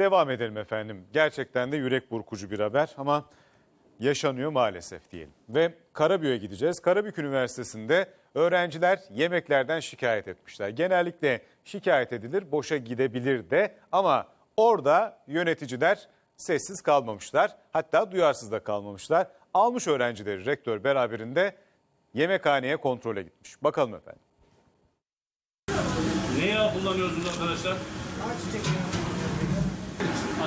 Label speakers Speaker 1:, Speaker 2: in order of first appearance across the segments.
Speaker 1: Devam edelim efendim. Gerçekten de yürek burkucu bir haber ama yaşanıyor maalesef diyelim. Ve Karabük'e gideceğiz. Karabük Üniversitesi'nde öğrenciler yemeklerden şikayet etmişler. Genellikle şikayet edilir, boşa gidebilir de ama orada yöneticiler sessiz kalmamışlar. Hatta duyarsız da kalmamışlar. Almış öğrencileri rektör beraberinde yemekhaneye kontrole gitmiş. Bakalım efendim.
Speaker 2: Ne yağ kullanıyorsunuz arkadaşlar?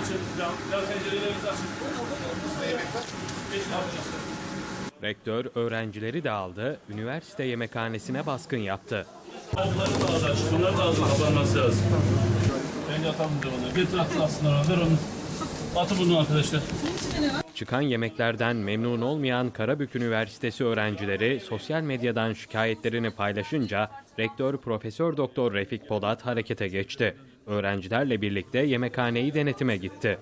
Speaker 2: Açın, cam, cam pencerelerinizi açın. Geç yapacağız.
Speaker 3: Rektör öğrencileri de aldı, üniversite yemekhanesine baskın yaptı.
Speaker 2: Tavukları da aç, bunları da az kapanması lazım. Atalım da onu. Getir at aslında, ver onu. Atı bunu arkadaşlar.
Speaker 3: Çıkan yemeklerden memnun olmayan Karabük Üniversitesi öğrencileri sosyal medyadan şikayetlerini paylaşınca rektör Profesör Doktor Refik Polat harekete geçti. Öğrencilerle birlikte yemekhaneyi denetime gitti.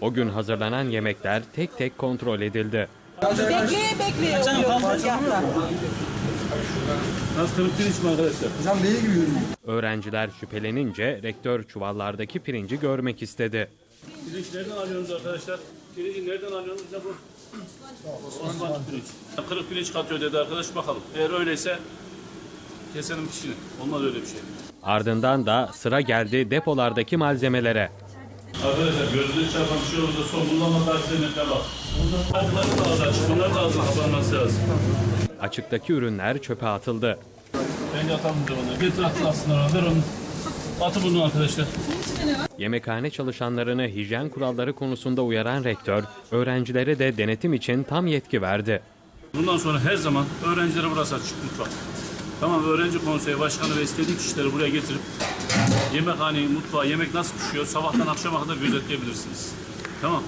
Speaker 3: O gün hazırlanan yemekler tek tek kontrol edildi.
Speaker 4: Bekleye bekleye oluyor tezgahta.
Speaker 2: Nasıl kırık pirinç mi arkadaşlar?
Speaker 3: Öğrenciler şüphelenince rektör çuvallardaki pirinci görmek istedi.
Speaker 2: Pirinç nereden alıyorsunuz arkadaşlar? Pirinci nereden alıyorsunuz? Bize bu. Osmanlı pirinç. Kırık pirinç katıyor dedi arkadaş bakalım. Eğer öyleyse keselim fişini. Olmaz öyle bir şey.
Speaker 3: Ardından da sıra geldi depolardaki malzemelere.
Speaker 2: Arkadaşlar gözünüzü çarpan bir şey olursa son kullanma tarihlerine bak. Tavukları da az aç, bunları da az kapanması lazım.
Speaker 3: Açıktaki ürünler çöpe atıldı.
Speaker 2: Bence atalım da onu. Getir at aslında, ver onu. Atı bunu arkadaşlar.
Speaker 3: Yemekhane çalışanlarını hijyen kuralları konusunda uyaran rektör, öğrencilere de denetim için tam yetki verdi.
Speaker 2: Bundan sonra her zaman öğrencilere burası açık mutfak. Tamam öğrenci konseyi başkanı ve istediği kişileri buraya getirip yemekhaneyi, mutfağı, yemek nasıl pişiyor sabahtan akşama kadar gözetleyebilirsiniz. Tamam.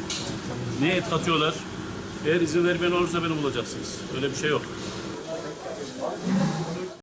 Speaker 2: Ne et katıyorlar? Eğer izin vermeyen olursa beni bulacaksınız. Öyle bir şey yok.